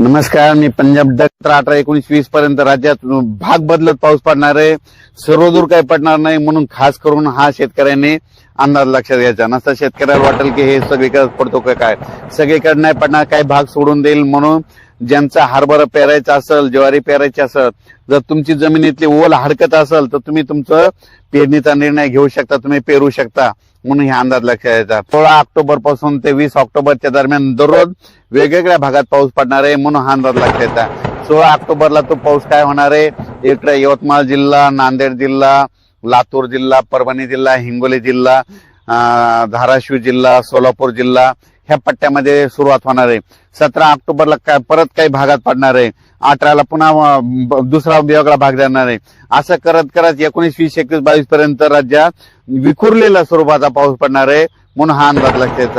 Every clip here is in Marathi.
नमस्कार मी पंजाब डक्टर अठरा एकोणीस वीस पर्यंत राज्यात भाग बदलत पाऊस पडणार आहे. सर्वदूर काही पडणार नाही म्हणून खास करून हा शेतकऱ्यांनी अंदाज लक्षात घ्यायचा. नसता शेतकऱ्याला वाटेल की हे सगळीकडे पडतो का काय? सगळीकडे नाही पडणार काही भाग सोडून देईल म्हणून ज्यांचा हरभरा पेरायचा असेल ज्वारी पेरायची असेल जर तुमची जमिनीतली ओल हडकत असेल तर तुम्ही तुमचं पेरणीचा निर्णय घेऊ शकता तुम्ही पेरू शकता म्हणून हे अंदाज लक्षात घ्यायचा. सोळा ऑक्टोबरपासून ते वीस ऑक्टोबरच्या दरम्यान दररोज वेगवेगळ्या भागात पाऊस पडणार आहे म्हणून हा अंदाज लक्षात घ्यायचा. सोळा ऑक्टोबरला तो पाऊस काय होणार आहे? इकडे यवतमाळ जिल्हा नांदेड जिल्हा लातूर जिल्हा परभणी जिल्हा हिंगोली जिल्हा धाराशिव जिल्हा सोलापूर जिल्हा ह्या पट्ट्यामध्ये सुरुवात होणार आहे. सतरा ऑक्टोबरला काय परत काही भागात पडणार आहे. अठराला पुन्हा दुसरा वेगळा भाग जाणार आहे. असं करत करत एकोणीस वीस एकवीस बावीस पर्यंत राज्यात विखुरलेला स्वरूपाचा पाऊस पडणार आहे म्हणून हा अंदाज लक्षात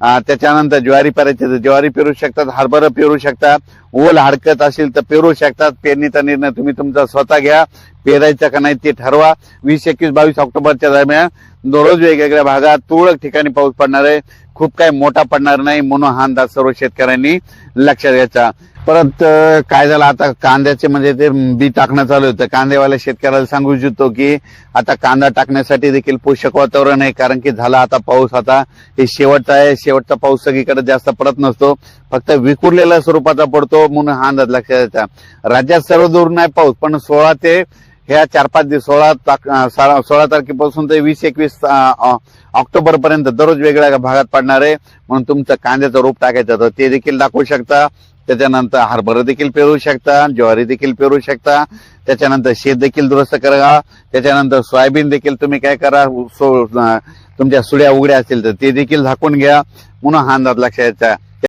त्याच्यानंतर ज्वारी पेरायची तर ज्वारी पेरू शकतात हरभरा पेरू शकता ओल हडकत असेल तर पेरू शकतात. पेरणीचा निर्णय तुम्ही तुमचा स्वतः घ्या पेरायचा का नाही ते ठरवा. वीस एकवीस बावीस ऑक्टोबरच्या दरम्यान दररोज वेगवेगळ्या भागात तुरळक ठिकाणी पाऊस पडणार आहे. खूप काही मोठा पडणार नाही म्हणून हा अंदाज सर्व शेतकऱ्यांनी लक्षात घ्यायचा. परत काय झालं आता कांद्याचे म्हणजे ते बी टाकणं चालू होतं. कांदेवाल्या शेतकऱ्याला सांगू इच्छितो की आता कांदा टाकण्यासाठी देखील पोषक वातावरण आहे कारण की झाला आता पाऊस आता. हे शेवटचा आहे शेवटचा पाऊस सगळीकडे जास्त पडत नसतो. फक्त विखुरलेल्या स्वरूपाचा पडतो म्हणून हा अंदाज लक्षात घ्यायचा राज्यात सर्व दूर नाही पाऊस पण सोळा ते ह्या चार पाच दिवस सोळा ताक- सोळा तारखेपासून ते वीस एकवीस ऑक्टोबर पर्यंत दररोज वेगळ्या भागात पडणार आहे. म्हणून तुमचं कांद्याचं रोप टाकायचं तर ते देखील दाखवू शकता. त्याच्यानंतर हरभरा देखील पेरू शकता ज्वारी देखील पेरू शकता. त्याच्यानंतर शेत देखील दुरुस्त करा. त्याच्यानंतर सोयाबीन देखील तुम्ही काय करा सो- तुमच्या सुड्या उघड्या असतील तर ते देखील झाकून घ्या. म्हणून हा अंदाज लक्षात घ्यायचा